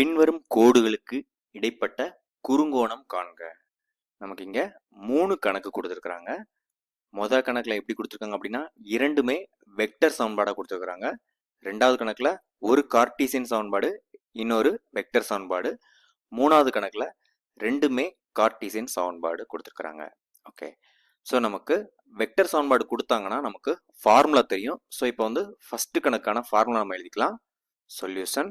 பின்வரும் கோடுகளுக்கு இடைப்பட்ட குறுங்கோணம் காண்க. நமக்கு இங்க மூணு கணக்கு கொடுத்துருக்குறாங்க. முதல் கணக்குல எப்படி கொடுத்துருக்காங்க அப்படின்னா இரண்டுமே வெக்டர் சமன்பாடாக கொடுத்துருக்குறாங்க. ரெண்டாவது கணக்குல ஒரு கார்டீசியன் சமன்பாடு இன்னொரு வெக்டர் சமன்பாடு. மூணாவது கணக்குல ரெண்டுமே கார்டீசியன் சமன்பாடு கொடுத்துருக்குறாங்க. ஓகே. ஸோ நமக்கு வெக்டர் சமன்பாடு கொடுத்தாங்கன்னா நமக்கு ஃபார்முலா தெரியும். ஸோ இப்போ வந்து ஃபர்ஸ்ட் கணக்கான ஃபார்முலா நம்ம எழுதிக்கலாம். Solution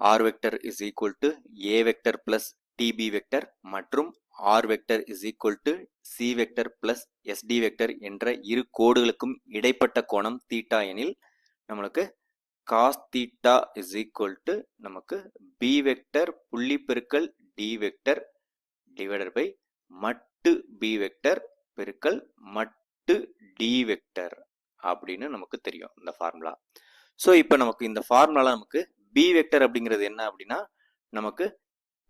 r vector is equal to a vector plus t b vector மற்றும் r vector is equal to c vector plus s d vector என்ற இரு கோடுகளுக்கும் இடைப்பட்ட கோணம் தீட்டா எனில் நம்மளுக்கு cos theta is equal to நமக்கு பி வெக்டர் புள்ளி பெருக்கல் டி வெக்டர் டிவைடட் பை மட்டு பி வெக்டர் பெருக்கல் மட்டு டி வெக்டர் அப்படின்னு நமக்கு தெரியும் இந்த ஃபார்முலா ஸோ இப்போ நமக்கு இந்த ஃபார்முலாலாம் நமக்கு பி வெக்டர் அப்படிங்கிறது என்ன அப்படின்னா நமக்கு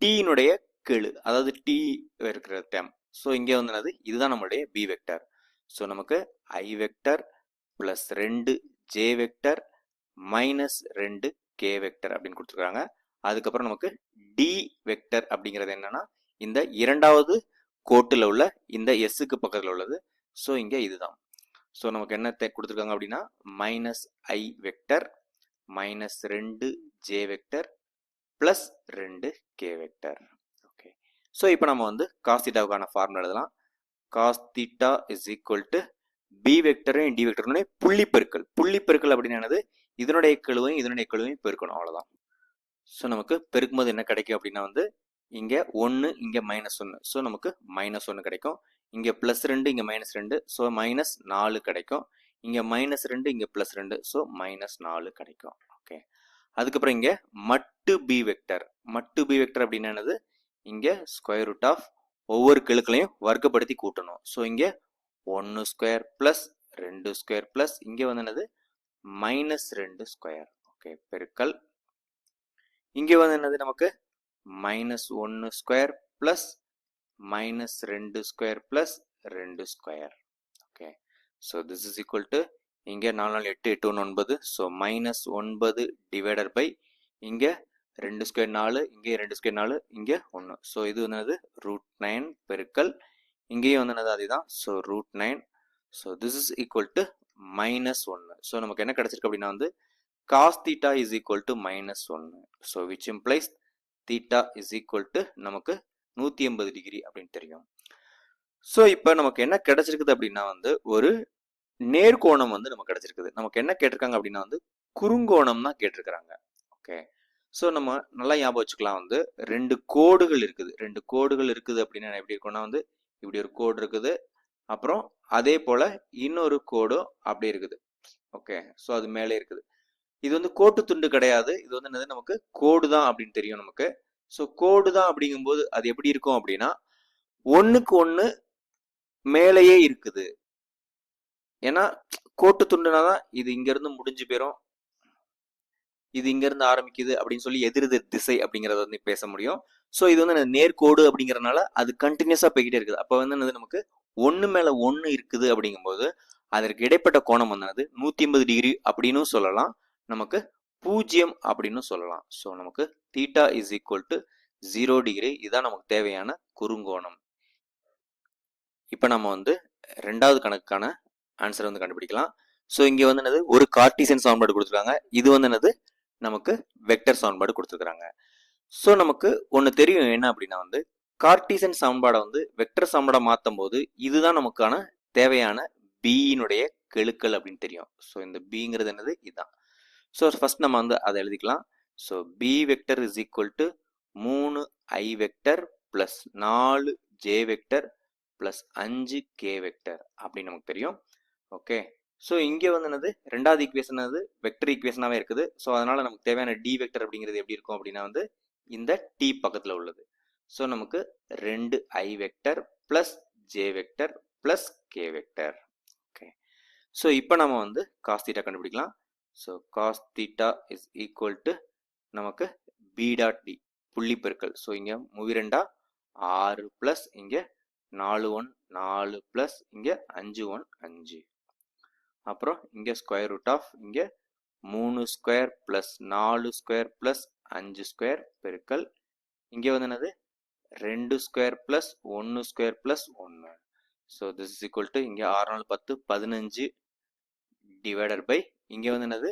டீனுடைய கெழு அதாவது டி இருக்கிற டேம் ஸோ இங்கே வந்து என்னது? இதுதான் நம்மளுடைய பி வெக்டர் ஸோ நமக்கு ஐ வெக்டர் ப்ளஸ் ரெண்டு ஜே வெக்டர் மைனஸ் ரெண்டு கே வெக்டர் அப்படின்னு கொடுத்துருக்காங்க. அதுக்கப்புறம் நமக்கு டி வெக்டர் அப்படிங்கிறது என்னன்னா இந்த இரண்டாவது கோட்டில் உள்ள இந்த எஸ்ஸுக்கு பக்கத்தில் உள்ளது. ஸோ இங்கே இதுதான். ஸோ நமக்கு என்ன தே- கொடுத்துருக்காங்க அப்படின்னா மைனஸ் ஐ வெக்டர் மைனஸ் ரெண்டு ஜே வெக்டர் ப்ளஸ் ரெண்டு கே வெக்டர் ஓகே ஸோ இப்போ நம்ம வந்து காஸ் தீட்டாவுக்கான ஃபார்முலா எழுதலாம். Cos theta is equal to b வெக்டரும் d வெக்டருடைய புள்ளி பெருக்கல். புள்ளி பெருக்கல் அப்படின்னு என்னது? இதனுடைய கெழுவையும் இதனுடைய கெழுவையும் பெருக்கணும். அவ்வளோதான் ஸோ நமக்கு பெருக்கும்போது என்ன கிடைக்கும் அப்படின்னா வந்து இங்கே ஒன்று இங்கே மைனஸ் ஒன்று ஸோ நமக்கு மைனஸ் ஒன்று கிடைக்கும். இங்கே ப்ளஸ் ரெண்டு இங்கே மைனஸ் ரெண்டு. ஸோ மைனஸ் நாலு கிடைக்கும். இங்கே மைனஸ் ரெண்டு இங்கே ப்ளஸ் ரெண்டு. ஸோ மைனஸ் நாலு கிடைக்கும். அதுக்கப்புறம் இங்கே மட்டு பி வெக்டர் மட்டு பி வெக்டர் அப்படின்னு என்னது? இங்கே ஸ்கொயர் ரூட் ஆஃப் ஒவ்வொரு கிழக்குலையும் வர்க்கப்படுத்தி கூட்டணும். ஸோ இங்கே ஒன்று ஸ்கொயர் ப்ளஸ் ரெண்டு ஸ்கொயர் ப்ளஸ் இங்கே வந்து என்னது? மைனஸ் ரெண்டு ஸ்கொயர் ஓகே பெருக்கல். இங்கே வந்து என்னது நமக்கு? மைனஸ் ஒன்று ஸ்கொயர் ப்ளஸ் மைனஸ் ரெண்டு ஸ்கொயர் ப்ளஸ் ரெண்டு square okay so this is equal to இங்கே நாலு நாலு எட்டு எட்டு ஒன்று ஒன்பது. ஸோ மைனஸ் ஒன்பது டிவைடர் பை இங்கே ரெண்டு ஸ்கொயர் நாலு இங்கே ரெண்டு ஸ்கொயர் நாலு இங்கே ஒன்று. ஸோ இது என்னது? ரூட் நைன் பெருக்கல். இங்கேயும் வந்து என்னது? அதுதான். So root nine so this is equal to minus ஒன்று. ஸோ நமக்கு என்ன கிடச்சிருக்கு அப்படின்னா வந்து cos theta is equal to minus ஒன்று. So which implies theta is equal to நமக்கு நூற்றி எண்பது டிகிரி அப்படின்னு தெரியும். ஸோ இப்போ நமக்கு என்ன கிடைச்சிருக்குது அப்படின்னா வந்து ஒரு நேர்கோணம் வந்து நமக்கு கிடைச்சிருக்குது. நமக்கு என்ன கேட்டிருக்காங்க அப்படின்னா வந்து குறுங்கோணம் தான் கேட்டிருக்கிறாங்க. ஓகே. ஸோ நம்ம நல்லா ஞாபகம் வச்சுக்கலாம் வந்து ரெண்டு கோடுகள் இருக்குது. ரெண்டு கோடுகள் இருக்குது அப்படின்னா எப்படி இருக்கும்னா வந்து இப்படி ஒரு கோடு இருக்குது. அப்புறம் அதே போல இன்னொரு கோடும் அப்படி இருக்குது. ஓகே. ஸோ அது மேலே இருக்குது. இது வந்து கோட்டு துண்டு கிடையாது. இது வந்து என்னது? நமக்கு கோடு தான் அப்படின்னு தெரியும் நமக்கு. ஸோ கோடு தான் அப்படிங்கும்போது அது எப்படி இருக்கும் அப்படின்னா ஒன்றுக்கு ஒன்று மேலேயே இருக்குது. ஏன்னா கோட்டு துண்டுனா தான் இது இங்கேருந்து முடிஞ்சு போயிடும் இது இங்கேருந்து ஆரம்பிக்குது அப்படின்னு சொல்லி எதிரெதிர் திசை அப்படிங்கிறத வந்து பேச முடியும். ஸோ இது வந்து நேர்கோடு அப்படிங்கிறனால அது கண்டினியூஸாக போய்கிட்டே இருக்குது. அப்போ வந்து என்னது நமக்கு ஒன்று மேலே ஒன்று இருக்குது அப்படிங்கும்போது அதற்கு இடைப்பட்ட கோணம் வந்து நூற்றி ஐம்பது டிகிரி அப்படின்னு சொல்லலாம். நமக்கு பூஜ்ஜியம் அப்படின்னு சொல்லலாம். ஸோ நமக்கு theta is equal to zero degree இதுதான் நமக்கு தேவையான குறுங்கோணம். இப்போ நம்ம வந்து ரெண்டாவது கணக்குக்கான ஆன்சர் வந்து கண்டுபிடிக்கலாம். ஸோ இங்கே வந்து என்னது? ஒரு கார்டீசியன் சவுன்பாடு கொடுத்துருக்காங்க. இது வந்து என்னது? நமக்கு வெக்டர் சமன்பாடு கொடுத்துருக்குறாங்க. ஸோ நமக்கு ஒன்று தெரியும் என்ன அப்படின்னா வந்து கார்டிசன் சமன்பாடை வந்து வெக்டர் சவுன்பாடை மாற்றும் போது இதுதான் நமக்கான தேவையான பியினுடைய கெழுக்கள் அப்படின்னு தெரியும். ஸோ இந்த பிங்கிறது என்னது? இதுதான் ஸோ ஃபர்ஸ்ட் நம்ம வந்து அதை எழுதிக்கலாம். So b vector is equal to மூணு ஐ வெக்டர் ப்ளஸ் நாலு ஜே வெக்டர் ப்ளஸ் அஞ்சு கே வெக்டர் அப்படின்னு நமக்கு தெரியும். ஓகே. ஸோ இங்கே வந்து என்னது? ரெண்டாவது ஈக்குவேஷன் அது வெக்டர் ஈக்குவேஷனாகவே இருக்குது. ஸோ அதனால் நமக்கு தேவையான டி வெக்டர் அப்படிங்கிறது எப்படி இருக்கும் அப்படின்னா வந்து இந்த டி பக்கத்தில் உள்ளது. ஸோ நமக்கு ரெண்டு i vector plus j vector plus k vector okay. So இப்போ நம்ம வந்து காஸ் தீட்டா கண்டுபிடிக்கலாம். So cos theta is equal to நமக்கு பி டாட் டி புள்ளி பெருக்கல். ஸோ இங்கே மூவிரெண்டா ஆறு ப்ளஸ் இங்கே நாலு ஒன் நாலு ப்ளஸ் இங்கே அஞ்சு ஒன் அஞ்சு. அப்புறம் இங்கே ஸ்கொயர் ரூட் ஆஃப் இங்கே மூணு ஸ்கொயர் ப்ளஸ் நாலு ஸ்கொயர் ப்ளஸ் அஞ்சு ஸ்கொயர் பெருக்கல். இங்கே வந்து என்னது? ரெண்டு ஸ்கொயர் ப்ளஸ் ஒன்று ஸ்கொயர் ப்ளஸ் ஒன்று so this is equal to இங்கே ஆறு நாள் பத்து பதினஞ்சு டிவைடட் பை இங்கே வந்து என்னது?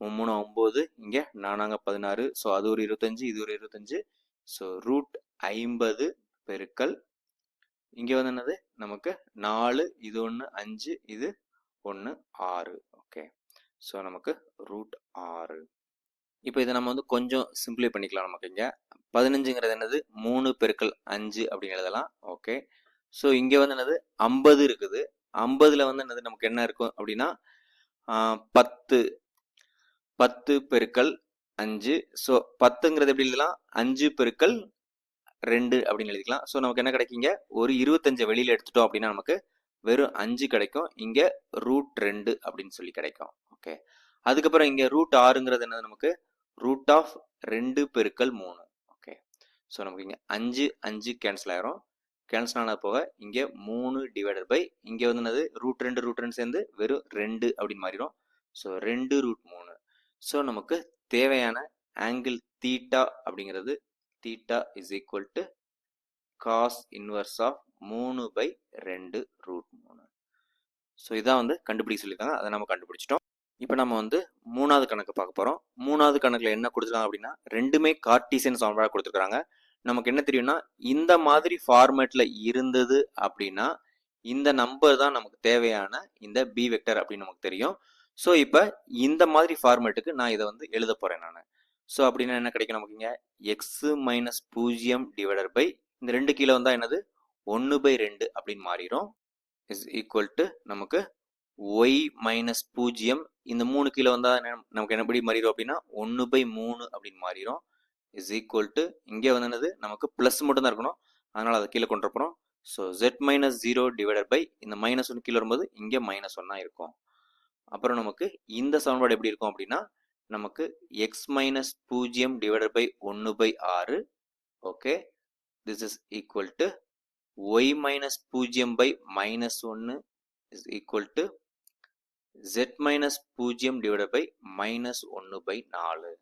மூணு ஒம்பது இங்கே நானாங்க பதினாறு. ஸோ அது ஒரு இருபத்தஞ்சு இது ஒரு இருபத்தஞ்சு. ஸோ ரூட் ஐம்பது பெருக்கல். இங்கே வந்து என்னது? நமக்கு நாலு இது ஒன்று அஞ்சு இது ஒன்று ஆறு. ஓகே ஸோ நமக்கு ரூட் ஆறு. இப்போ இதை நம்ம வந்து கொஞ்சம் சிம்பிளை பண்ணிக்கலாம் நமக்கு இங்கே. பதினஞ்சுங்கிறது என்னது? மூணு பெருக்கள் அஞ்சு அப்படின்னு எழுதலாம். ஓகே ஸோ இங்கே வந்து என்னது? ஐம்பது இருக்குது. ஐம்பதில் வந்து என்னது? நமக்கு என்ன இருக்கும் அப்படின்னா பத்து. பத்து பெருக்கள் அஞ்சு. ஸோ பத்துங்கிறது எப்படி எழுதலாம்? அஞ்சு பெருக்கள் ரெண்டு அப்படின்னு எழுதிக்கலாம். ஸோ நமக்கு என்ன கிடைக்குங்க ஒரு இருபத்தஞ்சை வெளியில் எடுத்துட்டோம் அப்படின்னா நமக்கு வெறும் அஞ்சு கிடைக்கும். இங்கே ரூட் ரெண்டு அப்படின்னு சொல்லி கிடைக்கும். ஓகே அதுக்கப்புறம் இங்கே ரூட் ஆறுங்கிறது என்னது நமக்கு? ரூட் ஆஃப் ரெண்டு பெருக்கல் மூணு. ஓகே ஸோ நமக்கு இங்கே அஞ்சு அஞ்சு கேன்சல் ஆயிரும். கேன்சல் ஆன போக இங்கே மூணு டிவைடட் பை இங்கே வந்து என்னது? ரூட் ரெண்டு ரூட் ரெண்டு சேர்ந்து வெறும் ரெண்டு அப்படின்னு மாறிடும். ஸோ ரெண்டு ரூட் மூணு. ஸோ நமக்கு தேவையான ஆங்கிள் தீட்டா அப்படிங்கிறது theta is equal to cos inverse of மூணு பை ரெண்டு ரூட் மூணு. ஸோ இதான் வந்து கண்டுபிடிக்க சொல்லியிருக்காங்க. அதை நம்ம கண்டுபிடிச்சிட்டோம். இப்போ நம்ம வந்து மூணாவது கணக்கு பார்க்க போகிறோம் மூணாவது கணக்கில் என்ன கொடுத்துருக்காங்க அப்படின்னா ரெண்டுமே கார்டீசியன் சமன்பாடு கொடுத்துருக்காங்க. நமக்கு என்ன தெரியும்னா இந்த மாதிரி ஃபார்மேட்டில் இருந்தது அப்படின்னா இந்த நம்பர் தான் நமக்கு தேவையான இந்த பி வெக்டர் அப்படின்னு நமக்கு தெரியும். ஸோ இப்போ இந்த மாதிரி ஃபார்மேட்டுக்கு நான் இதை வந்து எழுத போகிறேன் நான். ஸோ அப்படின்னா என்ன கிடைக்கும் நமக்குங்க எக்ஸு மைனஸ் பூஜ்ஜியம் டிவைடர் பை இந்த ரெண்டு கீழே வந்தால் என்னது? ஒன்று பை ரெண்டு அப்படின்னு மாறிடும் இஸ் ஈக்குவல் டு நமக்கு ஒய் மைனஸ் பூஜ்ஜியம் இந்த மூணு கீழே வந்தால் நமக்கு என்னபடி மாறிடும் அப்படின்னா ஒன்று பை மூணு அப்படின்னு மாறிடும் இஸ் ஈக்குவல் டு இங்கே வந்து என்னது? நமக்கு ப்ளஸ் மட்டும்தான் இருக்கணும். அதனால் அதை கீழே கொண்டு போகிறோம் so z minus zero divided by இந்த மைனஸ் ஒன்று கீழே வரும்போது இங்கே மைனஸ் ஒன்னாக இருக்கும். அப்புறம் நமக்கு இந்த சமன்பாடு எப்படி இருக்கும் அப்படின்னா நமக்கு எக்ஸ் மைனஸ் பூஜ்ஜியம் டிவைடட் பை ஒன்று பை ஆறு. Okay this is equal to y minus பூஜ்ஜியம் பை மைனஸ் ஒன்று is equal to z minus பூஜ்ஜியம் டிவைடட் பை மைனஸ் ஒன்று பை நாலு.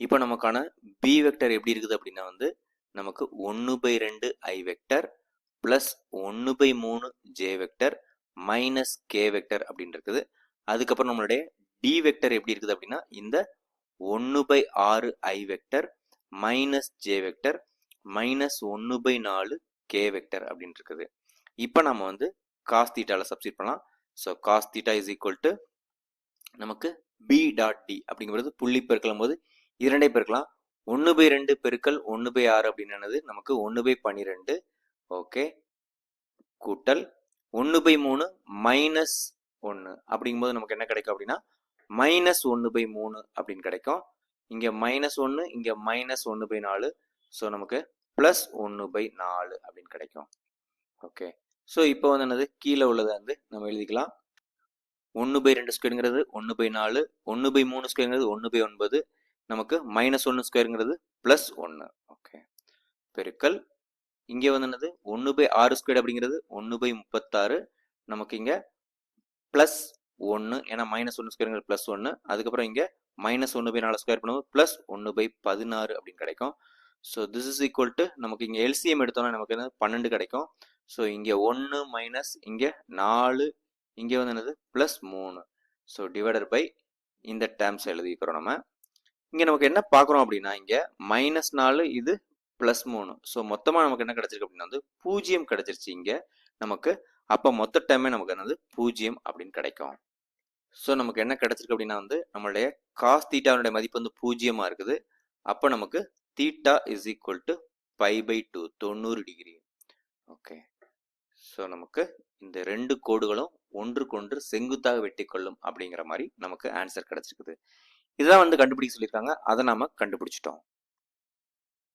இப்போ நமக்கான பி வெக்டர் எப்படி இருக்குது அப்படின்னா வந்து நமக்கு ஒன்று பை ரெண்டு ஐ வெக்டர் ப்ளஸ் ஒன்று பை மூணு j vector minus k vector அப்படின்னு இருக்குது. அதுக்கப்புறம் நம்மளுடைய டி வெக்டர் எப்படி இருக்குது அப்படின்னா இந்த ஒன்று பை ஆறு i vector minus j vector minus ஒன்று பை நாலு கே வெக்டர் அப்படின்னு இருக்குது இப்போ நம்ம வந்து காஸ் தீட்டாவில் சப்ஸ்டிட் பண்ணலாம். So cos theta is equal to நமக்கு பி டாட் டி அப்படிங்கிறது புள்ளி பெருக்கலாம் போது இரண்டை பெருக்கலாம். ஒன்று பை ரெண்டு பெருக்கல் ஒன்று பை ஆறு அப்படின்னது நமக்கு ஒன்று பை பன்னிரெண்டு. ஓகே கூட்டல் ஒன்று பை மூணு மைனஸ் ஒன்று அப்படிங்கும்போது நமக்கு என்ன கிடைக்கும் அப்படின்னா மைனஸ் ஒன்று பை மூணு அப்படின்னு கிடைக்கும். இங்கே மைனஸ் ஒன்று இங்கே மைனஸ் ஒன்று பை நாலு. ஸோ நமக்கு ப்ளஸ் ஒன்று பை நாலு அப்படின்னு கிடைக்கும். ஓகே ஸோ இப்போ வந்து என்னது? கீழே உள்ளதை வந்து நம்ம எழுதிக்கலாம். ஒன்று பை ரெண்டு ஸ்கொயருங்கிறது ஒன்று பை நாலு ஒன்று பை மூணு ஸ்கொயருங்கிறது ஒன்று பை ஒன்பது நமக்கு மைனஸ் ஒன்று ஸ்கொயருங்கிறது ப்ளஸ் ஒன்று ஓகே பெருக்கல். இங்கே வந்து என்னது? ஒன்று பை ஆறு ஸ்கொயர் அப்படிங்கிறது ஒன்று பை முப்பத்தாறு நமக்கு இங்கே ப்ளஸ் ஒன்று ஏன்னா மைனஸ் ஒன்று ஸ்கொயருங்கிறது ப்ளஸ் ஒன்று அதுக்கப்புறம் இங்கே மைனஸ் ஒன்று பை நாலு ஸ்கொயர் பண்ணும்போது ப்ளஸ் ஒன்று பை பதினாறு அப்படின்னு கிடைக்கும். So this is equal to நமக்கு இங்கே எல்சிஎம் எடுத்தோம்னா நமக்கு என்ன பன்னெண்டு கிடைக்கும். ஸோ இங்கே ஒன்று மைனஸ் இங்கே நாலு இங்கே வந்து என்னது? ப்ளஸ் மூணு. ஸோ டிவைடர் பை இந்த டேர்ம்ஸ் எழுதிக்கிறோம் நம்ம. இங்கே நமக்கு என்ன பார்க்குறோம் அப்படின்னா இங்கே மைனஸ் நாலு இது ப்ளஸ் மூணு. ஸோ மொத்தமாக நமக்கு என்ன கிடைச்சிருக்கு அப்படின்னா வந்து பூஜ்ஜியம் கிடைச்சிருச்சு இங்கே. நமக்கு அப்போ மொத்த டைமே நமக்கு என்னது? பூஜ்ஜியம் அப்படின்னு கிடைக்கும். ஸோ நமக்கு என்ன கிடைச்சிருக்கு அப்படின்னா வந்து நம்மளுடைய காஸ் தீட்டாவுடைய மதிப்பு வந்து பூஜ்ஜியமாக இருக்குது. அப்போ நமக்கு theta is equal to pi by two தொண்ணூறு டிகிரி ஓகே ஸோ நமக்கு இந்த ரெண்டு கோடுகளும் ஒன்றுக்கொன்று செங்குத்தாக வெட்டி கொள்ளும் அப்படிங்கிற மாதிரி நமக்கு ஆன்சர் கிடைச்சிருக்குது. இதுதான் வந்து கண்டுபிடிக்க சொல்லியிருக்காங்க. அதை நாம கண்டுபிடிச்சிட்டோம்.